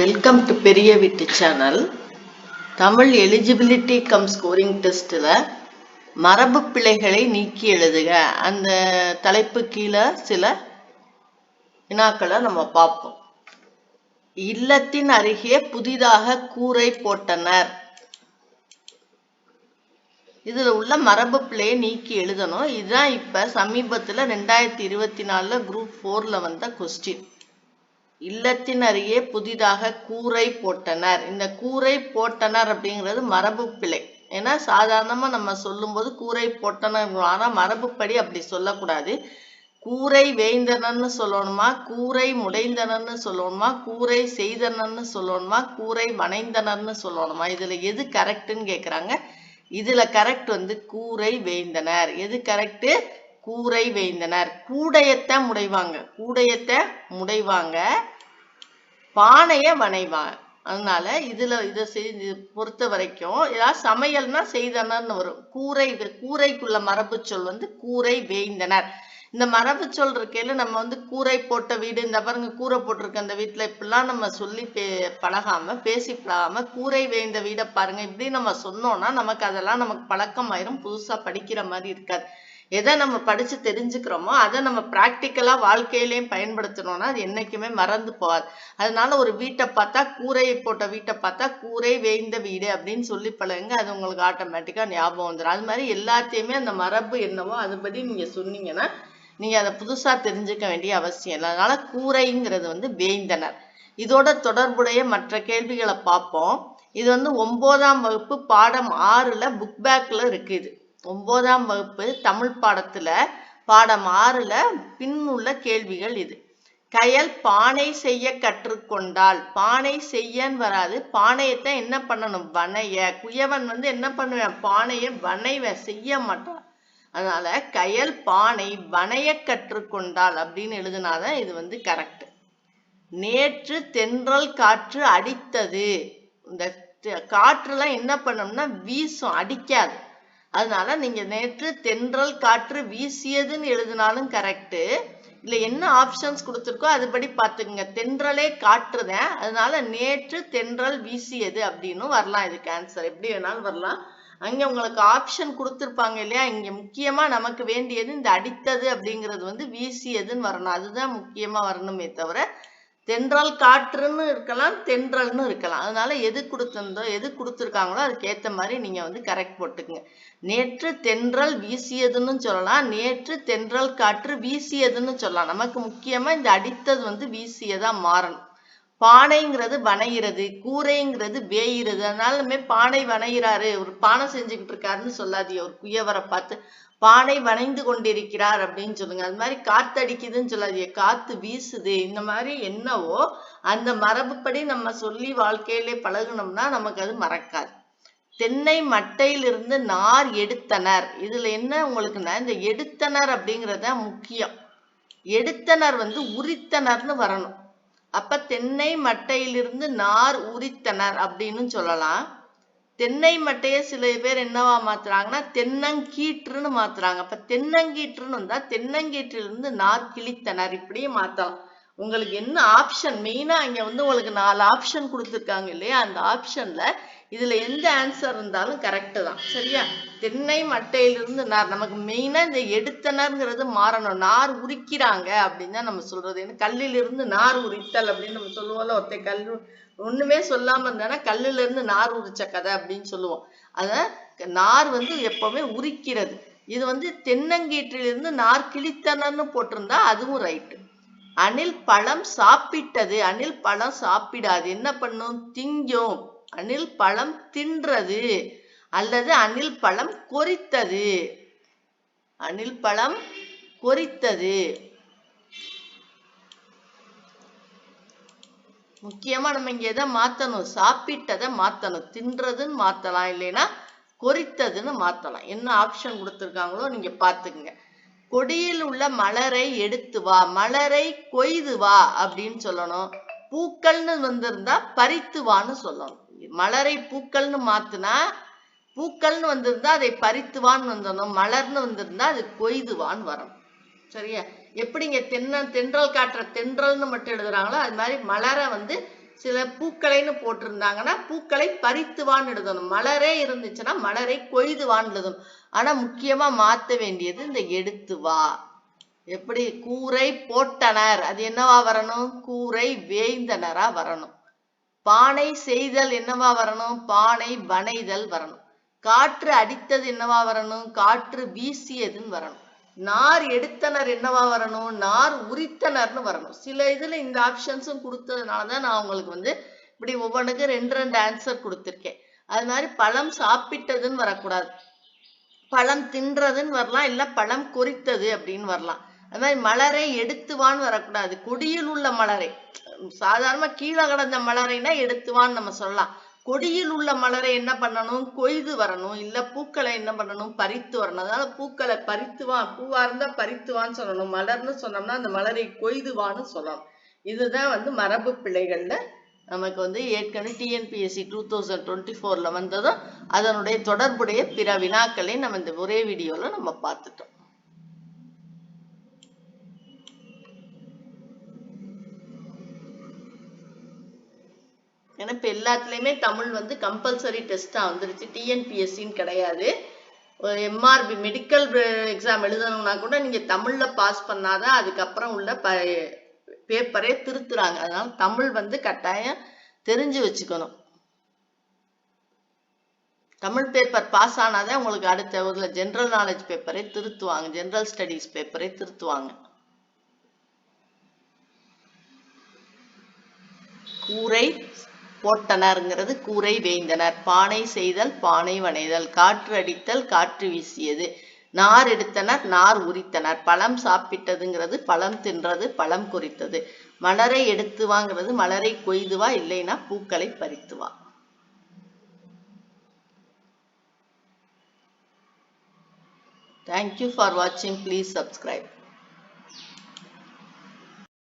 Welcome to பெரிய வீட்டு channel Tamil eligibility cum scoring டெஸ்ட்டில் மரபு பிழைகளை நீக்கி எழுதுக. அந்த தலைப்பு கீழே சில வினாக்களை நம்ம பார்ப்போம். இல்லத்தின் அருகே புதிதாக கூரை போட்டனர். இதில் உள்ள மரபு பிள்ளையை நீக்கி எழுதணும். இதுதான் இப்போ சமீபத்தில் ரெண்டாயிரத்தி இருபத்தி நாலுல குரூப் ஃபோரில் வந்த கொஸ்டின் இல்லத்தின் அருகே புதிதாக கூரை போட்டனர். இந்த கூரை போட்டனர் அப்படிங்கிறது மரபு பிழை. ஏன்னா சாதாரணமா நம்ம சொல்லும்போது கூரை போட்டனர் ஆனா மரபுப்படி அப்படி சொல்லக்கூடாது. கூரை வேய்ந்தனன்னு சொல்லணுமா? கூரை முடைந்தனன்னு சொல்லணுமா? கூரை செய்தனன்னு சொல்லணுமா? கூரை வனைந்தனர்னு சொல்லணுமா? இதுல எது கரெக்ட்னு கேக்குறாங்க. இதுல கரெக்ட் வந்து கூரை வேய்ந்தனர் எது கரெக்ட் கூரை வேய்ந்தனர் கூடையத்தை முடைவாங்க. கூடையத்தை முடைவாங்க. பானைய வனைவான் அதனால இதுல இதை செஞ்சு பொறுத்த வரைக்கும் ஏதாவது சமையல்னா செய்தனர்னு வரும். கூரை கூரைக்குள்ள மரபு சொல் வந்து கூரை வேய்ந்தனர். இந்த மரபு சொல் இருக்கையில நம்ம வந்து கூரை போட்ட வீடு இந்த பாருங்க கூரை போட்டிருக்க அந்த வீட்டுல இப்படிலாம் நம்ம சொல்லி பே பழகாம பேசி பழகாம கூரை வேய்ந்த வீடை பாருங்க. இப்படி நம்ம சொன்னோம்னா நமக்கு அதெல்லாம் நமக்கு பழக்கமாயிரும். புதுசா படிக்கிற மாதிரி இருக்காது. எதை நம்ம படிச்சு தெரிஞ்சுக்கிறோமோ அதை நம்ம ப்ராக்டிக்கலா வாழ்க்கையிலையும் பயன்படுத்தணும்னா அது என்னைக்குமே மறந்து போகாது. அதனால ஒரு வீட்டை பார்த்தா கூரையை போட்ட வீட்டை பார்த்தா கூரை வேய்ந்த வீடு அப்படின்னு சொல்லி பழகுங்க அது உங்களுக்கு ஆட்டோமேட்டிக்கா ஞாபகம் வந்துடும் அது மாதிரி எல்லாத்தையுமே அந்த மரபு என்னவோ அதுபடி நீங்க சொன்னீங்கன்னா நீங்க அதை புதுசா தெரிஞ்சுக்க வேண்டிய அவசியம் இல்லை. அதனால கூரைங்கிறது வந்து வேய்ந்தனர். இதோட தொடர்புடைய மற்ற கேள்விகளை பார்ப்போம். இது வந்து ஒன்பதாம் வகுப்பு பாடம் ஆறுல புக் பேக்ல இருக்கு இது ஒன்பதாம் வகுப்பு தமிழ் பாடத்துல பாடம் ஆறுல பின் உள்ள கேள்விகள் இது. கயல் பானை செய்ய கற்றுக்கொண்டால் பானை செய்யன்னு வராது. பானையத்தான் என்ன பண்ணணும்? வனைய. குயவன் வந்து என்ன பண்ணுவேன் பானையை வனைவன் செய்ய மாட்டான். அதனால கயல் பானை வனைய கற்றுக்கொண்டால் அப்படின்னு எழுதினாதான் இது வந்து கரெக்ட் நேற்று தென்றல் காற்று அடித்தது. இந்த காற்றுலாம் என்ன பண்ணோம்னா வீசும் அடிக்காது. அதனால நீங்க நேற்று தென்றல் காற்று வீசியதுன்னு எழுதினாலும் கரெக்டு இல்லை என்ன ஆப்ஷன்ஸ் கொடுத்துருக்கோ அதுபடி பார்த்துக்குங்க. தென்றலே காற்றுதான். அதனால நேற்று தென்றல் வீசியது அப்படின்னு வரலாம் இதுக்கு ஆன்சர் எப்படி வேணாலும் வரலாம். அங்கே உங்களுக்கு ஆப்ஷன் கொடுத்துருப்பாங்க இல்லையா? இங்கே முக்கியமாக நமக்கு வேண்டியது இந்த அடித்தது அப்படிங்கிறது வந்து வீசியதுன்னு வரணும். அதுதான் முக்கியமாக வரணுமே தவிர தென்றல் காற்றுன்னு இருக்கலாம் தென்றல்னு இருக்கலாம். அதனால எது கொடுத்துருந்தோ எது கொடுத்துருக்காங்களோ அதுக்கு ஏத்த மாதிரி நீங்க வந்து கரெக்ட் போட்டுக்குங்க. நேற்று தென்றல் வீசியதுன்னு சொல்லலாம். நேற்று தென்றல் காற்று வீசியதுன்னு சொல்லலாம். நமக்கு முக்கியமா இந்த அடித்தது வந்து வீசியதா மாறணும். பானைங்கிறது வனைகிறது கூரைங்கிறது வேயிறது. அதனாலுமே பானை வனைகிறாரு ஒரு பானை செஞ்சுக்கிட்டு இருக்காருன்னு சொல்லாதீங்க. ஒரு குயவரை பார்த்து பானை வனைந்து கொண்டிருக்கிறார் அப்படின்னு சொல்லுங்க. அது மாதிரி காத்து அடிக்குதுன்னு சொல்லாதீங்க. காத்து வீசுது. இந்த மாதிரி என்னவோ அந்த மரபுப்படி நம்ம சொல்லி வாழ்க்கையிலே பழகணும்னா நமக்கு அது மறக்காது. தென்னை மட்டையிலிருந்து நார் எடுத்தனர். இதுல என்ன உங்களுக்குன்னா இந்த எடுத்தனர் அப்படிங்கிறத முக்கியம். எடுத்தனர் வந்து உரித்தனர்னு வரணும். அப்ப தென்னை மட்டையிலிருந்து நார் உரித்தனர் அப்படின்னு சொல்லலாம். தென்னை மட்டையை சில பேர் என்னவா மாத்துறாங்கன்னா தென்னங்கீற்றுன்னு மாத்துறாங்க. அப்ப தென்னங்கீற்றுன்னு வந்தா தென்னங்கீற்றிலிருந்து நார் கிழித்தனர். இப்படியே மாத்தலாம். உங்களுக்கு என்ன ஆப்ஷன் மெயினா இங்க வந்து உங்களுக்கு நாலு ஆப்ஷன் கொடுத்துருக்காங்க இல்லையா? அந்த ஆப்ஷன்ல இதுல எந்த ஆன்சர் இருந்தாலும் கரெக்டு தான். சரியா? தென்னை மட்டையிலிருந்து நார் நமக்கு மெயினா இந்த எடுத்தனர்ங்கிறது மாறணும். நார் உரிக்கிறாங்க அப்படின்னு தான் நம்ம சொல்றது ஏன்னா கல்லிலிருந்து நார் உரித்தல் அப்படின்னு நம்ம சொல்லுவோம்ல ஒருத்த கல் ஒண்ணுமே சொல்லாம இருந்தானா கல்லுல இருந்து நார் உரிச்ச கதை அப்படின்னு சொல்லுவோம். அத நார் வந்து எப்பவுமே உரிக்கிறது. இது வந்து தென்னங்கீற்றிலிருந்து நார் கிழித்தனர்னு போட்டிருந்தா அதுவும் ரைட்டு அணில் பழம் சாப்பிட்டது. அணில் பழம் சாப்பிடாது. என்ன பண்ணும்? திங்கும். அணில் பழம் தின்றது அல்லது அணில் பழம் கொறித்தது. அணில் பழம் கொறித்தது. முக்கியமா நம்ம இங்க எதை மாத்தணும்? சாப்பிட்டதை மாத்தணும். தின்றதுன்னு மாத்தலாம் இல்லைன்னா கொறித்ததுன்னு மாத்தலாம். என்ன ஆப்ஷன் கொடுத்துருக்காங்களோ நீங்க பாத்துக்கங்க கொடியில் உள்ள மலரை எடுத்து வா. மலரை கொய்து வா அப்படின்னு சொல்லணும். பூக்கள்னு வந்திருந்தா பறித்து வான்னு சொல்லணும். மலரை பூக்கள்னு மாத்துனா பூக்கள்னு வந்திருந்தா அதை பறித்துவான்னு வந்துடணும் மலர்னு வந்திருந்தா அது கொய்துவான்னு வரணும் சரியா? எப்படிங்க தென்ன தென்றல் காட்டுற தென்றல்னு மட்டும் எழுதுறாங்களோ அது மாதிரி மலரை வந்து சில பூக்களைன்னு போட்டிருந்தாங்கன்னா பூக்களை பறித்துவான்னு எழுதணும். மலரே இருந்துச்சுன்னா மலரை கொய்துவான்னு எழுதணும். ஆனா முக்கியமா மாத்த வேண்டியது இந்த எடுத்து வா. எப்படி? கூரை போட்டனர். அது என்னவா வரணும்? கூரை வேய்ந்தனரா வரணும். பானை செய்தல் என்னவா வரணும்? பானை வனைதல் வரணும். காற்று அடித்தது என்னவா வரணும்? காற்று வீசியதுன்னு வரணும். நார் எடுத்தனர் என்னவா வரணும்? நார் உரித்தனர்னு வரணும். சில இதுல இந்த ஆப்ஷன்ஸும் கொடுத்ததுனாலதான் நான் உங்களுக்கு வந்து இப்படி ஒவ்வொன்றுக்கும் ரெண்டு ரெண்டு ஆன்சர் கொடுத்துருக்கேன். அது மாதிரி பழம் சாப்பிட்டதுன்னு வரக்கூடாது. பழம் தின்றதுன்னு வரலாம். இல்ல பழம் கொறித்தது அப்படின்னு வரலாம். அது மாதிரி மலரை எடுத்துவான்னு வரக்கூடாது. கொடியில் உள்ள மலரை. சாதாரணமா கீழே கிடந்த மலரைனா எடுத்துவான்னு நம்ம சொல்லலாம். கொடியில் உள்ள மலரை என்ன பண்ணணும்? கொய்து வரணும். இல்ல பூக்களை என்ன பண்ணணும்? பறித்து வரணும். அதனால பூக்களை பறித்துவான் பூவா இருந்தா பறித்துவான்னு சொல்லணும். மலர்னு சொன்னோம்னா அந்த மலரை கொய்துவான்னு சொல்லணும். இதுதான் வந்து மரபு பிழைகள்ல நமக்கு வந்து ஏற்கனவே டிஎன்பிஎஸ்சி டூ தௌசண்ட் டுவெண்ட்டி ஃபோர்ல வந்ததும் அதனுடைய தொடர்புடைய பிற வினாக்களை நம்ம இந்த ஒரே வீடியோல நம்ம பார்த்துட்டோம். ஏன்னா இப்போ எல்லாத்துலயுமே தமிழ் வந்து கம்பல்சரி டெஸ்ட்டாக வந்துருச்சு. டிஎன்பிஎஸ்சின்னு கிடையாது. எம்ஆர்பி மெடிக்கல் எக்ஸாம் எழுதணும்னா கூட நீங்க தமிழ்ல பாஸ் பண்ணாதான் அதுக்கப்புறம் உள்ள ப பேப்பரே திருத்துறாங்க. அதனால தமிழ் வந்து கட்டாயம் தெரிஞ்சு வச்சுக்கணும். தமிழ் பேப்பர் பாஸ் ஆனாதான் உங்களுக்கு அடுத்த ஒரு ஜென்ரல் நாலேஜ் பேப்பரை திருத்துவாங்க. ஜென்ரல் ஸ்டடீஸ் பேப்பரை திருத்துவாங்க. கூரை போட்டனர்ங்கிறது கூரை வேய்ந்தனர் பானை செய்தல் பானை வனைதல் காற்று அடித்தல் காற்று வீசியது. நார் எடுத்தனர் நார் உரித்தனர். பழம் சாப்பிட்டதுங்கிறது பழம் தின்றது பழம் குறித்தது மலரை எடுத்து வாங்கிறது மலரை கொய்துவா இல்லைன்னா பூக்களை பறித்துவா? தேங்க்யூ ஃபார் வாட்சிங் ப்ளீஸ் சப்ஸ்கிரைப்